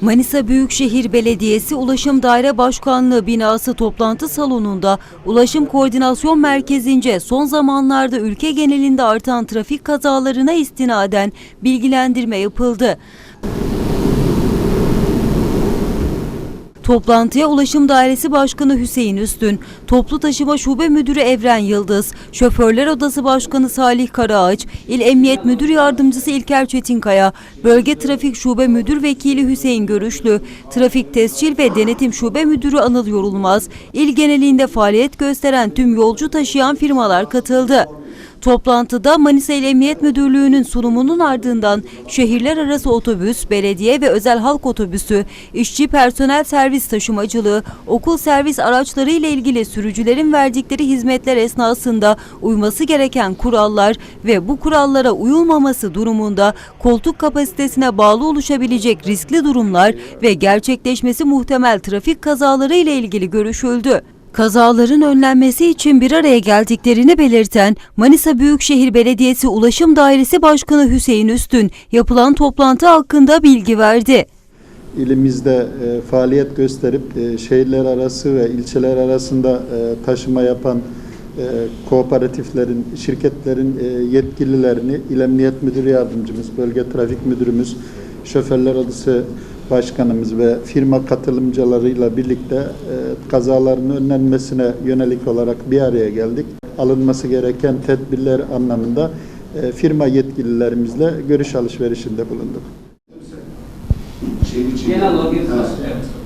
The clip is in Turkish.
Manisa Büyükşehir Belediyesi Ulaşım Daire Başkanlığı binası toplantı salonunda Ulaşım Koordinasyon Merkezi'nce son zamanlarda ülke genelinde artan trafik kazalarına istinaden bilgilendirme yapıldı. Toplantıya Ulaşım Dairesi Başkanı Hüseyin Üstün, Toplu Taşıma Şube Müdürü Evren Yıldız, Şoförler Odası Başkanı Salih Karaağaç, İl Emniyet Müdür Yardımcısı İlker Çetinkaya, Bölge Trafik Şube Müdür Vekili Hüseyin Görüşlü, Trafik Tescil ve Denetim Şube Müdürü Anıl Yorulmaz, il genelinde faaliyet gösteren tüm yolcu taşıyan firmalar katıldı. Toplantıda Manisa İl Emniyet Müdürlüğü'nün sunumunun ardından şehirler arası otobüs, belediye ve özel halk otobüsü, işçi personel servis taşımacılığı, okul servis araçları ile ilgili sürücülerin verdikleri hizmetler esnasında uyması gereken kurallar ve bu kurallara uyulmaması durumunda koltuk kapasitesine bağlı oluşabilecek riskli durumlar ve gerçekleşmesi muhtemel trafik kazaları ile ilgili görüşüldü. Kazaların önlenmesi için bir araya geldiklerini belirten Manisa Büyükşehir Belediyesi Ulaşım Dairesi Başkanı Hüseyin Üstün yapılan toplantı hakkında bilgi verdi. ilimizde e, faaliyet gösterip e, şehirler arası ve ilçeler arasında e, taşıma yapan e, kooperatiflerin, şirketlerin e, yetkililerini İl Emniyet Müdür Yardımcımız, Bölge Trafik Müdürümüz, Şoförler Odası Başkanımız ve firma katılımcılarıyla birlikte e, kazaların önlenmesine yönelik olarak bir araya geldik. Alınması gereken tedbirler anlamında e, firma yetkililerimizle görüş alışverişinde bulunduk. Genel olarak.